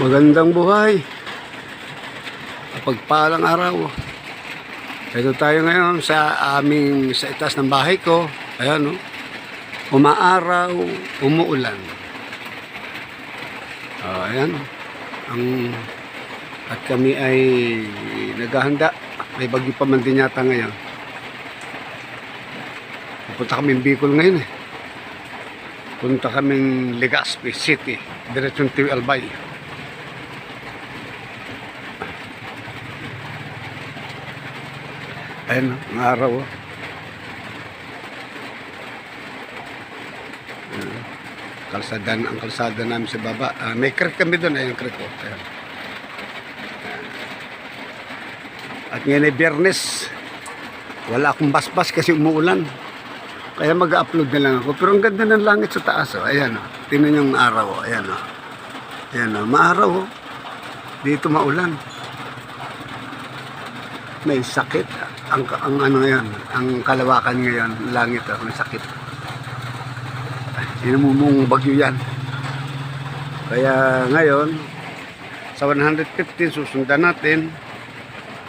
Magandang buhay. Pagpalang araw. Ito tayo ngayon sa aming sa itas ng bahay ko. Ayan, no? Umaaraw, umuulan. Oh, ayan. Ang at kami ay naghahanda. May bagyo pa man din yata ngayon. Pupunta kami Bicol ngayon eh. Punta kaming Legazpi City. Diretsyon TV Albay. Ayan, ang araw. oh. Kalsada, ang kalsada namin sa baba. Ah, may creek kami doon. Ayan, creek ko. Ayan. At ngayon ay biyernes. Wala akong basbas kasi umuulan. Kaya mag-upload na lang ako. Pero ang ganda ng langit sa taas. Oh. Ayan, oh. tingnan yung araw. Oh. Ayan, oh. Ayan, oh. maaraw. Oh. Dito maulan. May sakit. Ang, ang ano yan, ang kalawakan ngayon, langit, oh. may sakit. Sinamumong bagyo yan. Kaya ngayon, sa 115 susundan natin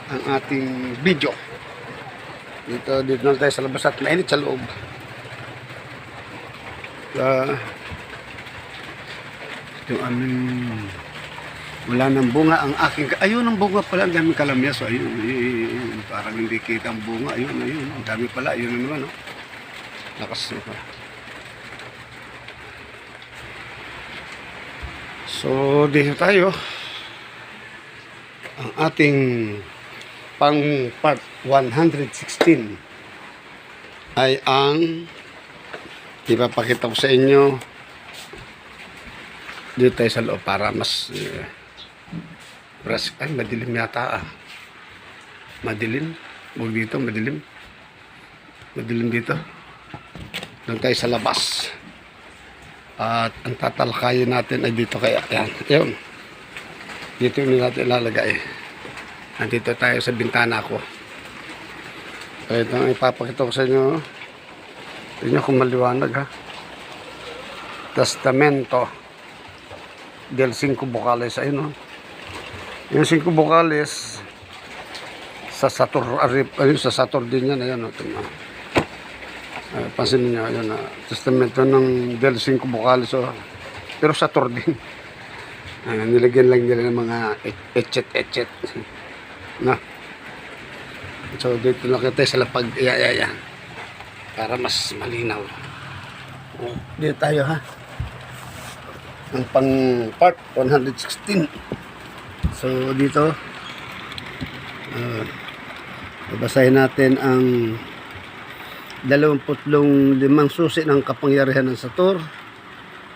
ang ating video. Dito, dito na tayo sa labas at mainit sa loob. Uh, yung aming wala nang bunga ang aking ayun ang bunga pala ang daming kalamyas oh, ayun, ayun, parang hindi kita ang bunga. Ayun ayun ang dami pala. Ayun na naman oh. lakas na pa so dito tayo. Ang ating pang part 116 ay ang ipapakita ko sa inyo. Dito tayo sa loob para mas eh, mas ay madilim yata ah madilim huwag dito madilim madilim dito doon tayo sa labas at ang tatalakayin natin ay dito kaya yan yun dito yung natin ilalagay Nandito tayo sa bintana ko. So, ito ang ipapakita ko sa inyo. Tingnan kung maliwanag ha. Testamento del Cinco Vocales. Ayun o. Yung Cinco Vocales sa Satur, Arip, ayun, sa Satur din yan. Ayun o. Tingnan. Uh, pansin niyo, ayun na. Testamento ng del Cinco Vocales. Oh. Pero Satur din. Uh, nilagyan lang nila ng mga etchet-etchet. Na. So dito lang kita sa lapag iya, iya, para mas malinaw. Oh, Dito tayo ha. Ang pang part 116. So dito uh, babasahin natin ang 25 susi ng kapangyarihan ng Sator.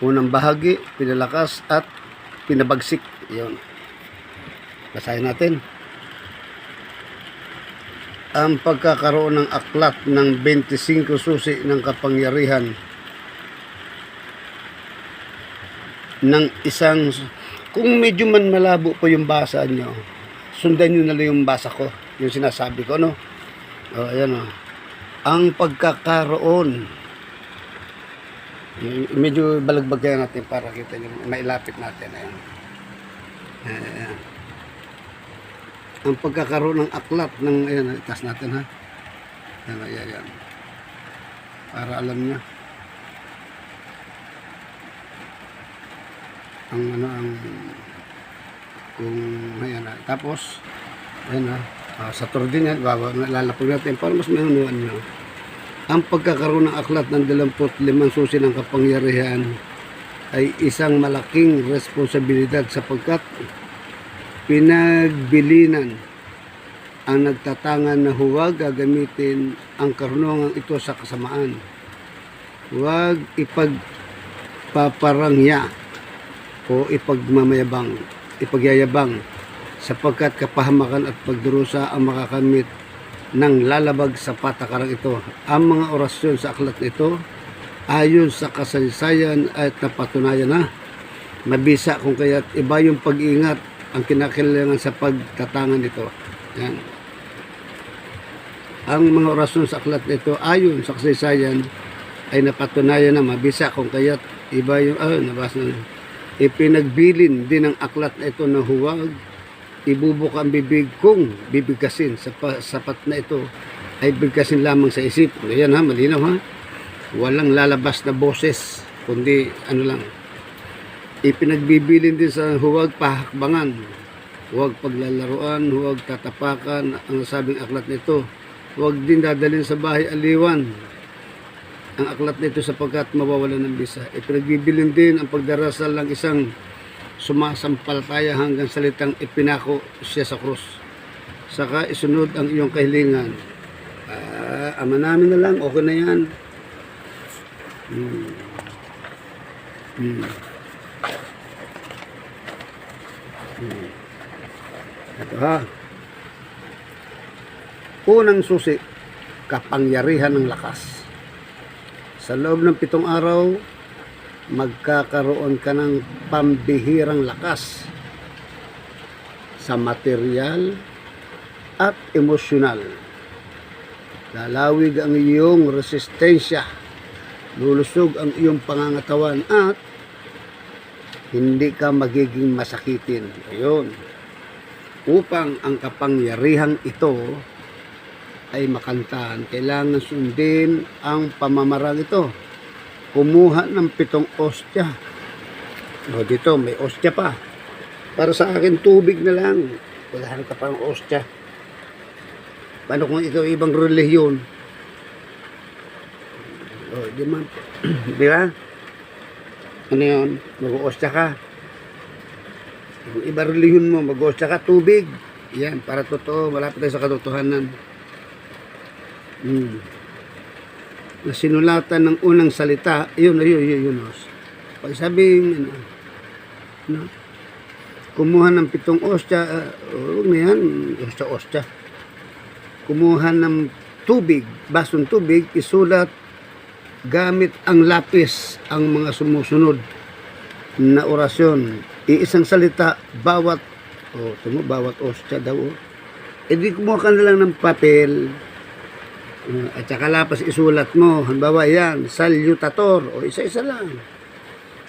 Unang bahagi, pinalakas at pinabagsik. Yun. Basahin natin ang pagkakaroon ng aklat ng 25 susi ng kapangyarihan ng isang kung medyo man malabo po yung basa nyo sundan nyo na lang yung basa ko yung sinasabi ko no o ayan o ang pagkakaroon medyo balagbag kaya natin para kita nyo mailapit natin ayan ayan ang pagkakaroon ng aklat ng ayan, itas natin ha. Ayan, ayan, ayan. Para alam niya. Ang ano ang kung ayan ha. Tapos ayan ha. Uh, sa tour din yan, baba, lalapag natin para mas manunuan nyo. Ang pagkakaroon ng aklat ng 25 susi ng kapangyarihan ay isang malaking responsibilidad sapagkat pinagbilinan ang nagtatangan na huwag gagamitin ang karunungan ito sa kasamaan. Huwag ipagpaparangya o ipagmamayabang, ipagyayabang sapagkat kapahamakan at pagdurusa ang makakamit ng lalabag sa patakarang ito. Ang mga orasyon sa aklat nito ayon sa kasaysayan at napatunayan na mabisa kung kaya't iba yung pag-ingat ang kinakailangan sa pagtatangan nito. Yan. Ang mga orasyon sa aklat nito ayon sa kasaysayan ay napatunayan na mabisa kung kaya't iba yung ah, nabasa na. Ipinagbilin din ng aklat na ito na huwag ibubuk ang bibig kong bibigasin sa pa- sapat na ito ay bigasin lamang sa isip. Ayan ha, malinaw ha. Walang lalabas na boses, kundi ano lang. Ipinagbibilin din sa huwag pahakbangan, huwag paglalaruan, huwag tatapakan ang sabing aklat nito. Huwag din dadalhin sa bahay aliwan ang aklat nito sapagkat mawawalan ng bisa. Ipinagbibilin din ang pagdarasal ng isang sumasampalataya hanggang salitang ipinako siya sa krus. Saka isunod ang iyong kahilingan. Ah, ama namin na lang, okay na yan. Hmm. Hmm. Hmm. Ito ha. Unang susi, kapangyarihan ng lakas. Sa loob ng pitong araw, magkakaroon ka ng pambihirang lakas sa material at emosyonal. Lalawig ang iyong resistensya, lulusog ang iyong pangangatawan at hindi ka magiging masakitin. Ayun. Upang ang kapangyarihang ito ay makantahan, kailangan sundin ang pamamarang ito kumuha ng pitong ostya. O dito, may ostya pa. Para sa akin, tubig na lang. Wala ka pang ostya. Paano kung ikaw ibang relihiyon? O, di man. di ba? Ano yun? Mag-ostya ka. Kung iba relihiyon mo, mag-ostya ka, tubig. Yan, para totoo, malapit tayo sa katotohanan. Hmm na sinulatan ng unang salita, yun, yun, yun, yun. yun. Pag sabing, ano, no, kumuha ng pitong ostya, uh, huwag na yan, ostya, ostya. Kumuha ng tubig, basong tubig, isulat gamit ang lapis ang mga sumusunod na orasyon. Iisang salita, bawat, o, oh, tumo, bawat ostya daw. Oh. E di kumuha ka na lang ng papel, at saka lapas isulat mo, halimbawa yan, salutator, o isa-isa lang.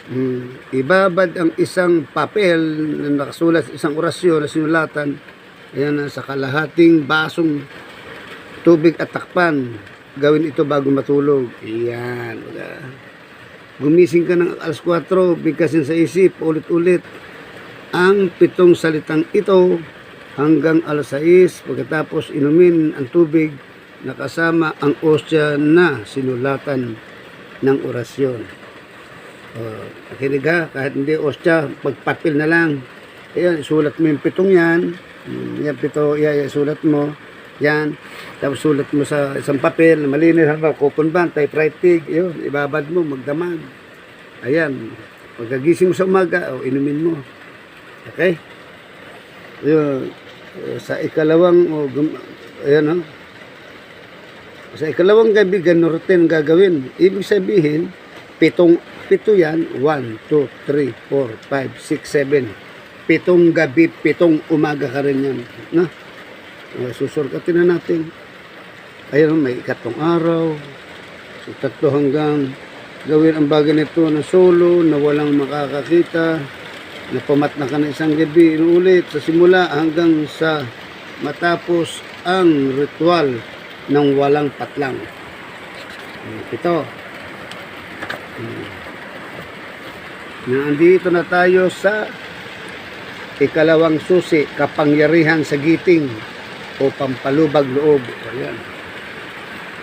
Hmm. Ibabad ang isang papel na nakasulat sa isang orasyon na sinulatan, ayan sa kalahating basong tubig at takpan. Gawin ito bago matulog. Iyan. Gumising ka ng alas 4, bigkasin sa isip, ulit-ulit. Ang pitong salitang ito hanggang alas 6, pagkatapos inumin ang tubig, nakasama ang ostya na sinulatan ng orasyon. Uh, nakinig ha, kahit hindi ostya, pagpapil na lang. Ayan, sulat mo yung pitong yan. Hmm, yan, pito, yan, sulat mo. Yan. Tapos sulat mo sa isang papel malinis. Halimbawa, coupon band, typewriting. Yun, ibabad mo, magdamag. Ayan. Pagkagising mo sa umaga, o, inumin mo. Okay? Yun. Sa ikalawang, o, ayan, ha? Sa ikalawang gabi, ganun rin gagawin. Ibig sabihin, pitong, pito yan, 1, 2, 3, 4, 5, 6, 7. Pitong gabi, pitong umaga ka rin yan. Uh, susurkatin na natin. Ayun, may ikatong araw. So, tatlo hanggang gawin ang bagay nito na solo, na walang makakakita, na pumat na ka na isang gabi, inuulit sa simula hanggang sa matapos ang ritual ng walang patlang. Ito. Nandito na tayo sa ikalawang susi, kapangyarihan sa giting o pampalubag loob. Ayan.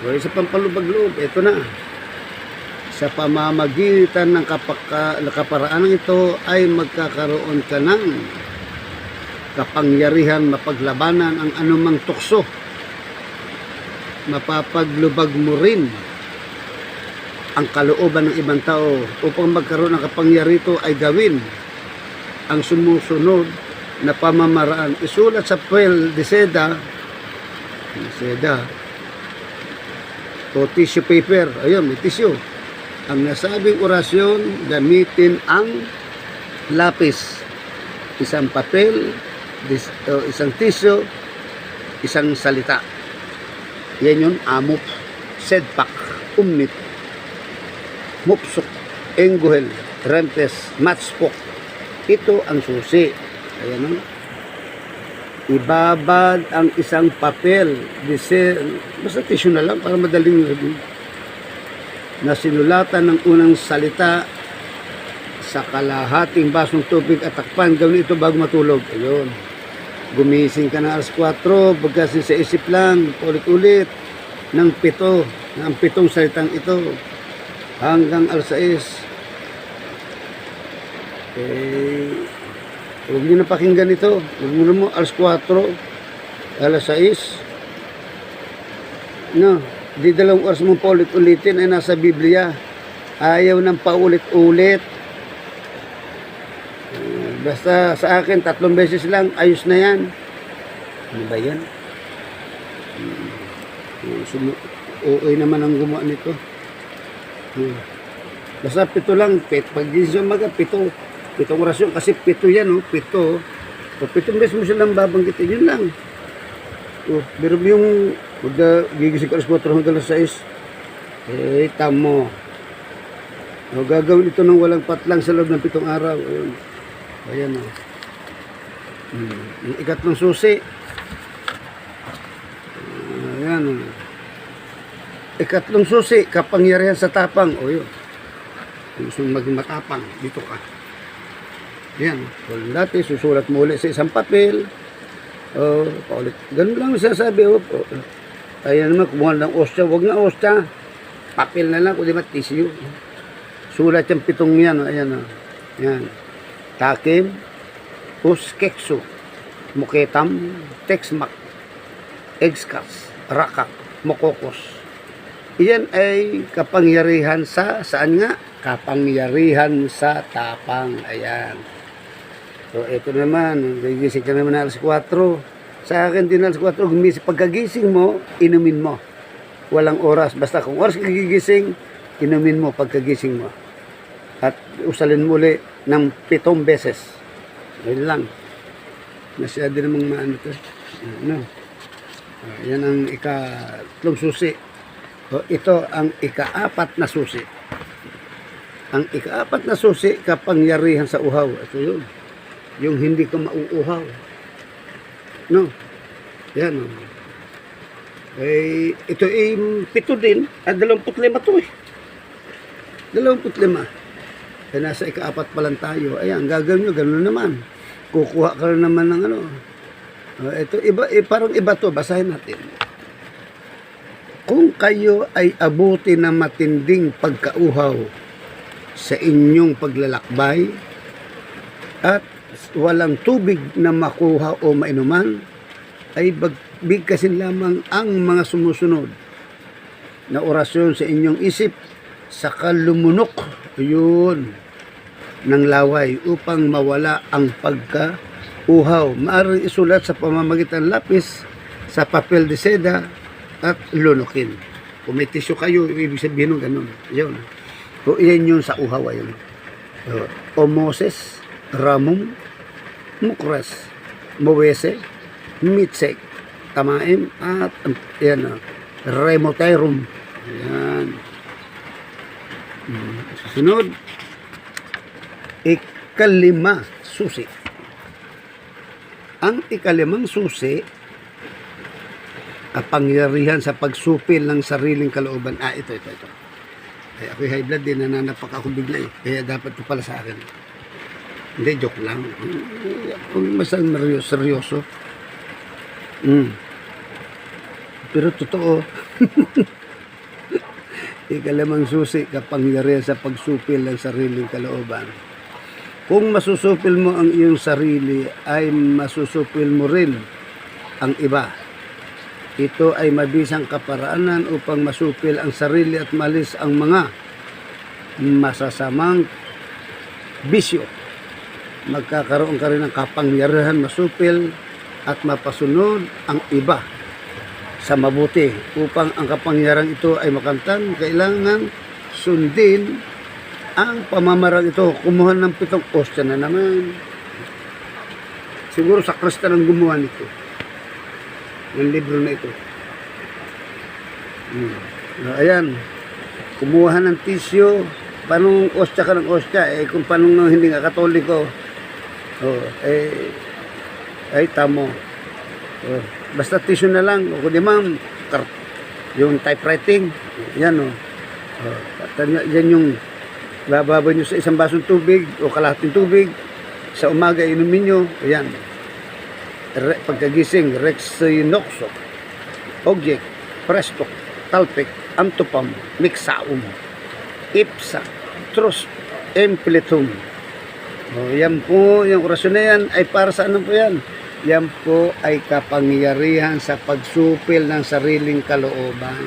O sa pampalubag loob, ito na. Sa pamamagitan ng kapaka, kaparaan ito ay magkakaroon ka ng kapangyarihan mapaglabanan ang anumang tukso mapapaglubag mo rin ang kalooban ng ibang tao upang magkaroon ng kapangyarito ay gawin ang sumusunod na pamamaraan. Isulat sa Puel de Seda, Seda, o tissue paper, ayun, may tissue. Ang nasabing orasyon, gamitin ang lapis, isang papel, isang tissue, isang salita. Yan yun, amop, sedpak, umnit, mupsuk, engguhel, rempes, matspok, Ito ang susi. Ayan o. Ibabad ang isang papel. Dise, basta tissue na lang para madaling sabihin. Na sinulatan ng unang salita sa kalahating basong tubig at takpan. Gawin ito bago matulog. Ayun. Gumising ka na alas 4, pagkasi sa isip lang, ulit-ulit, ng pito, ng pitong salitang ito, hanggang alas 6. Eh, huwag nyo na pakinggan ito. Huwag mo na mo, alas 4, alas 6. No, di dalawang oras mong paulit-ulitin ay nasa Biblia. Ayaw ng paulit-ulit. Basta sa akin, tatlong beses lang, ayos na yan. Ano ba yan? Hmm. Sumu- OA naman ang gumawa nito. Hmm. Basta pito lang, pit. Pag gising umaga, pito. Pitong orasyon. Kasi pito yan, oh. Pito. O pitong beses mo silang babanggitin. Yun lang. Oh, pero yung pag gigising ka alas 4 hanggang alas 6, eh, tamo. O, gagawin ito ng walang patlang sa loob ng pitong araw. Ayun. Ayan o. Hmm. Yung ikatlong susi. Ayan o. Ikatlong susi, kapangyarihan sa tapang. O yun. Kung gusto maging matapang, dito ka. Ayan. Kung dati, susulat mo ulit sa isang papel. O, paulit. Ganun lang ang sinasabi. O, o. Ayan naman, kumuha ng ostya. Huwag na ostya. Papel na lang, kundi tissue. Sulat yung pitong yan. o. Ayan o. Takim, Uskeksu, Muketam, Texmac, Egskas, Rakak, Mokokos. Iyan ay kapangyarihan sa, saan nga? Kapangyarihan sa tapang. Ayan. So, ito naman, gigising ka naman na alas 4. Sa akin din alas 4, gumising. Pagkagising mo, inumin mo. Walang oras. Basta kung oras ka gigising, inumin mo pagkagising mo. Usalin mo uli ng pitong beses. Yun lang. Masyado namang maano to. Ano? Ah, yan ang ikatlong susi. O, ito ang ikaapat na susi. Ang ikaapat na susi, kapangyarihan sa uhaw. Ito yun. Yung hindi ka mauuhaw. No? Yan. Oh. Eh, ito ay pito din. At dalawamput lima to eh. Dalawamput lima. Eh, nasa ikaapat pa lang tayo. Ayan, gagawin nyo, gano'n naman. Kukuha ka na naman ng ano. Uh, ito, iba, eh, parang iba to. Basahin natin. Kung kayo ay abuti ng matinding pagkauhaw sa inyong paglalakbay at walang tubig na makuha o mainuman, ay bigkasin lamang ang mga sumusunod na orasyon sa inyong isip sa kalumunok yun ng laway upang mawala ang pagka-uhaw. Maaaring isulat sa pamamagitan lapis sa papel de seda at lunukin. Kung may tissue kayo, ibig sabihin ng ganun. Yun. So, yan yun sa uhaw. Ayun. So, Omoses, Ramum, Mukras, Mowese, Mitsek, Tamaim, at yan, uh, Remoterum. Yan. Hmm. Susunod, ikalima susi. Ang ikalimang susi, kapangyarihan sa pagsupil ng sariling kalooban. Ah, ito, ito, ito. Ay, ako'y high blood din, nananapak ako bigla eh. Kaya dapat ito pala sa akin. Hindi, joke lang. Kung masang seryoso. Mm. Pero totoo. Ikalamang susi, kapangyarihan sa pagsupil ng sariling kalooban. Kung masusupil mo ang iyong sarili, ay masusupil mo rin ang iba. Ito ay mabisang kaparaanan upang masupil ang sarili at malis ang mga masasamang bisyo. Magkakaroon ka rin ng kapangyarihan masupil at mapasunod ang iba sa mabuti upang ang kapangyarihan ito ay makamtan kailangan sundin ang pamamarang ito kumuha ng pitong ostya na naman siguro sa Krista ang gumawa nito ng libro na ito hmm. So, ayan kumuha ng tisyo paano ostya ka ng ostya eh kung paano hindi ka katoliko Oh, eh, ay tamo. Oh, basta tissue na lang. O kundi ma'am, yung typewriting, yan o. Oh, tanya- yan yung bababa nyo sa isang basong tubig o kalahating tubig. Sa umaga, inumin nyo. Ayan. Re, pagkagising, Rexinoxo, Object, Presto, Talpic, Amtopam, Mixaum, Ipsa, Trus, Empletum. O, yan po, yung orasyon na yan ay para sa ano po yan? Yan po ay kapangyarihan sa pagsupil ng sariling kalooban.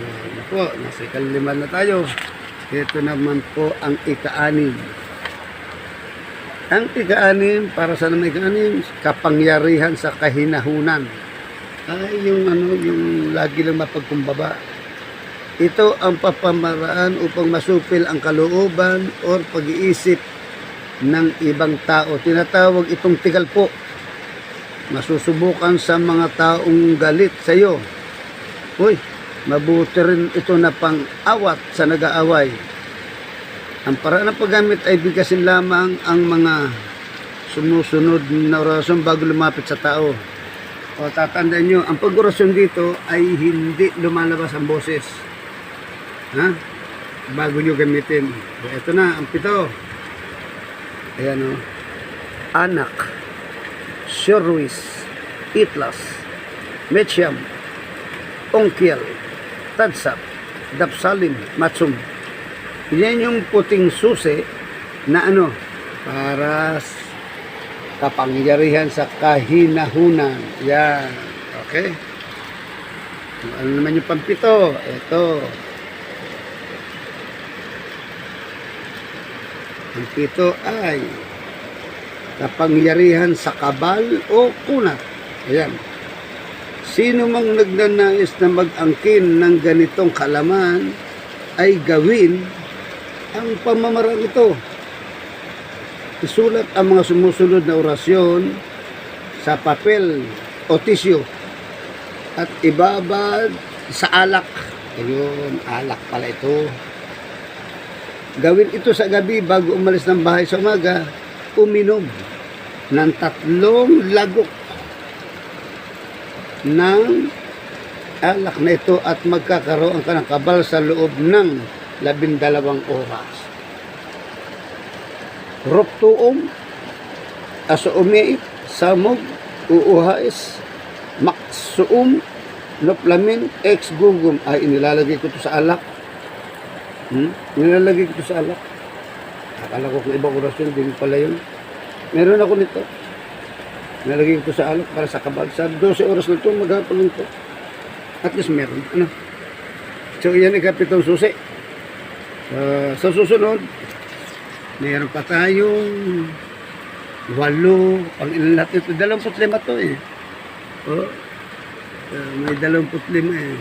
Ano po, nasa ikaliman na tayo. Ito naman po ang ika-anim. Ang ika-anim, para sa naman ika-anim, kapangyarihan sa kahinahunan. Ay, yung ano, yung lagi lang mapagkumbaba. Ito ang papamaraan upang masupil ang kalooban or pag-iisip ng ibang tao. Tinatawag itong tigal po. Masusubukan sa mga taong galit sa iyo. Uy, mabuti rin ito na pang-awat sa nag-aaway. Ang paraan ng paggamit ay bigasin lamang ang mga sumusunod na orasyon bago lumapit sa tao. O tatandaan nyo, ang pag-orasyon dito ay hindi lumalabas ang boses. Ha? Bago nyo gamitin. O, ito na, ang pito. Ayan o. Anak. Sherwis. Itlas. Mechiam. Ongkiel. Tadsap. Dapsalim. Matsum. Yan yung puting susi na ano, para kapangyarihan sa kahinahunan. Yan. Okay? Ano naman yung pampito? Ito. Ang pito ay kapangyarihan sa kabal o kunat. Ayan. Sino mang nagnanais na mag-angkin ng ganitong kalaman ay gawin ang pamamaraan ito. Isulat ang mga sumusunod na orasyon sa papel o tisyo at ibabad sa alak. Ayun, alak pala ito. Gawin ito sa gabi bago umalis ng bahay sa umaga, uminom ng tatlong lagok ng alak na ito at magkakaroon ka ng kabal sa loob ng labindalawang oras. Ruptuom, asuumeit, samog, uuhais, maksuum, noplamin, ex gugum. Ay, inilalagay ko ito sa alak. Hmm? Nilalagay ko ito sa alak. Akala ko kung ibang orasyon, din pala yun. Meron ako nito. Nilalagay ko sa alak para sa kabal. Sa 12 oras na ito, maghapon ito. At least meron. Ano? So, yan ang kapitong susi. Uh, sa susunod, meron pa tayong walo. Ang ilan natin ito, dalamput lima to eh. Oh, uh, may dalamput lima eh.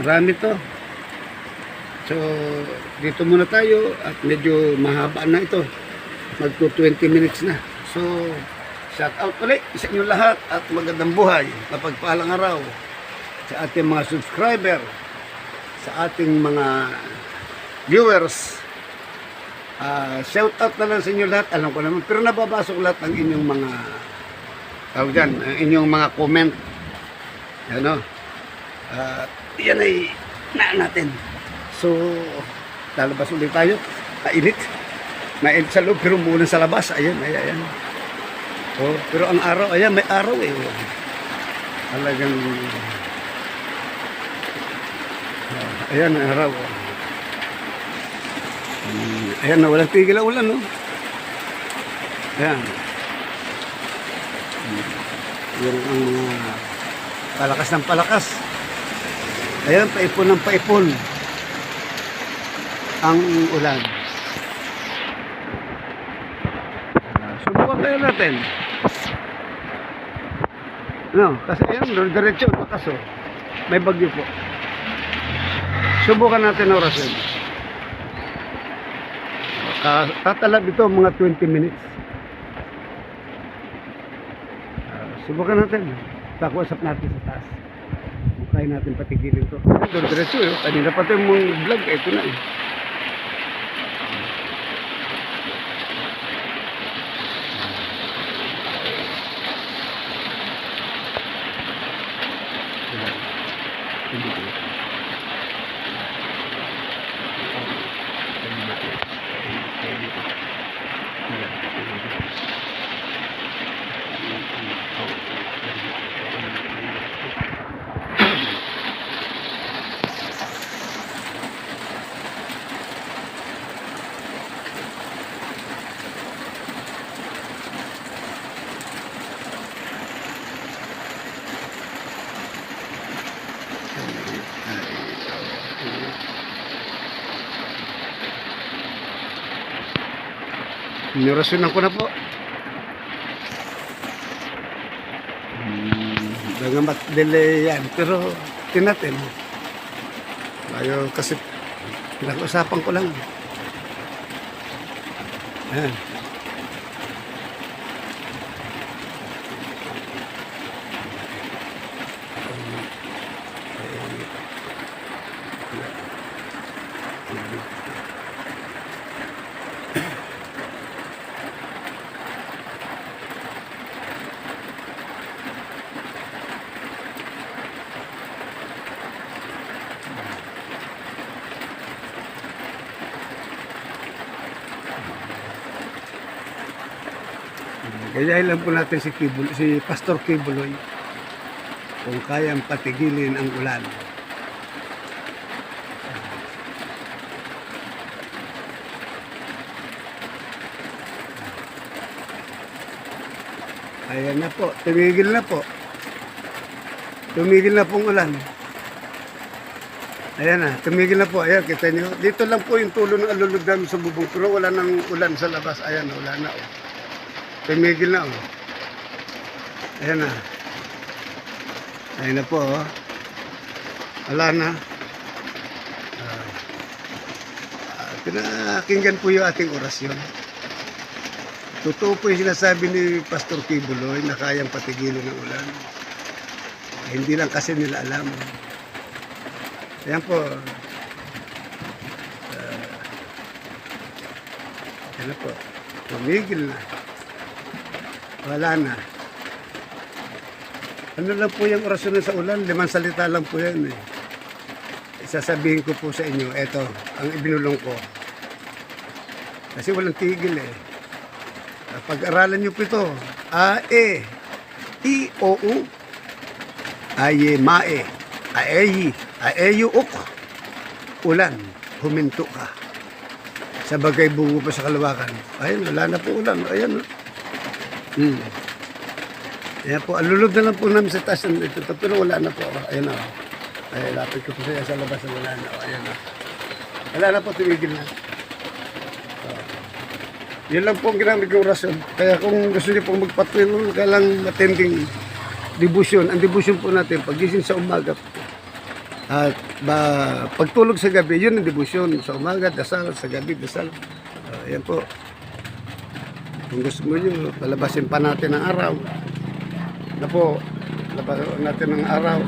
Marami to. So, dito muna tayo at medyo mahaba na ito. Magto 20 minutes na. So, shout out ulit sa inyo lahat at magandang buhay. Mapagpalang araw sa ating mga subscriber, sa ating mga viewers. Ah, shout out na lang sa inyo lahat. Alam ko naman, pero nababasa ko lahat ng inyong mga tawag dyan, ang inyong mga comment. Ano? At yan ay na natin. So, lalabas ulit tayo. Mainit. Mainit sa loob, pero muna sa labas. Ayan, ayan, ayan. Oh, pero ang araw, ayan, may araw eh. Talagang... Ah, ayan, ang araw. Hmm, ayan na, walang tigil ang ulan, no? Ayan. Hmm, Yan ang mga palakas ng palakas. Ayan, paipon ng paipon ang ulan. Ah, Subukan tayo natin. No, kasi ayan, diretso, bakas oh. May bagyo po. Subukan natin ang orasyon. Ka- Tatalab ito mga 20 minutes. Ah, subukan natin. Pakuasap natin sa taas. Kaya natin patigilin to. Doon diretso eh. Kanina pa ito yung vlog. Ito na eh. Inurasyonan ko na po. Hmm, Dangamat delay yan. Pero tinatin. Ayaw kasi pinag-usapan ko lang. Ayan. Gayahin lang po natin si, Kibul, si Pastor Kibuloy kung kayang patigilin ang ulan. Ayan na po, tumigil na po. Tumigil na pong ulan. Ayan na, tumigil na po. Ayan, kita nyo. Dito lang po yung tulo ng alulog namin sa bubong. Pero wala nang ulan sa labas. Ayan, wala na. Oh. Tumigil na. Oh. Ayan na. Ayan na po. Oh. Wala na. Ah, pinakinggan po yung ating orasyon. Totoo po yung sinasabi ni Pastor Kibuloy na kayang patigilin ng ulan. Eh, hindi lang kasi nila alam. Ayan po. Uh, ayan po. Tumigil na. Wala na. Ano lang po yung orasyon sa ulan? Limang salita lang po yan eh. Sasabihin ko po sa inyo, eto, ang ibinulong ko. Kasi walang tigil eh. Pag-aralan nyo po ito. A, E, I, O, U, Aye, Mae, Aeyi, Aeyu, Uk, Ulan, huminto ka. Sa bagay bungo pa sa kalawakan. Ayun, wala na po ulan. Ayan. Oh. Hmm. Ayan po, alulod na lang po namin sa taas ng ito. Pero wala na po. Ayan na. Ay, lapit ko po siya sa labas. Wala na. oh. Ayan na. Wala na po, tumigil na. Yun lang po ang ginamit. Kaya kung gusto niyo pong magpatuloy, kailang matending devotion. Ang devotion po natin, pagising sa umaga, at ba, pagtulog sa gabi, yun ang devotion. Sa umaga, dasal. Sa gabi, dasal. Uh, yan po. Kung gusto mo nyo, palabasin pa natin ang araw. Na po, labasin natin ang araw.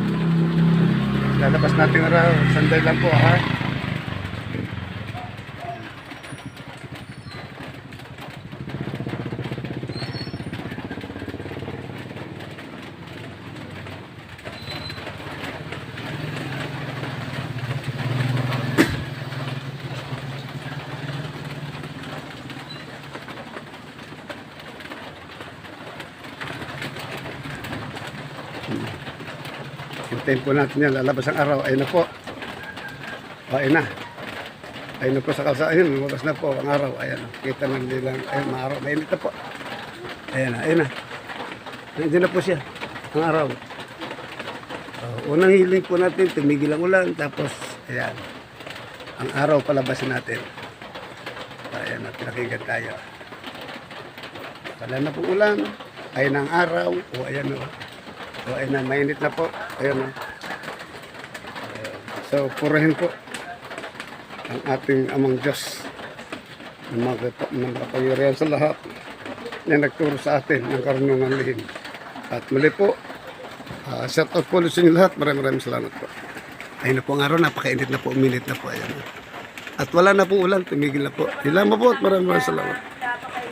Lalabas natin ang araw. Sanday lang po, ha? Hintayin po natin yan. Lalabas ang araw. Ayun na po. Ayun na. Ayun na po sa kalsada. Ayun, lumabas na po ang araw. Ayan. Kita na nilang. Ayun, maaraw. Mainit na po. Ayan na. Ayun na. Nandiyan na po siya. Ang araw. O, unang hiling po natin. Tumigil ang ulan. Tapos, ayan. Ang araw palabasin natin. Ayan na. Pinakinggan tayo. Wala na po ulan. Ayun ang araw. O, ayan o. O, ayun na, mainit na po. Ayun na. Ayun. So, purahin po ang ating amang Diyos na makapangyarihan sa lahat na nagturo sa atin ng karunungan lihim. At muli po, uh, shout out po sa inyo lahat. Maraming maraming salamat po. Ayun na po ang araw, napakainit na po, uminit na po. Ayan. At wala na po ulan, tumigil na po. Lamang po at maraming maraming salamat.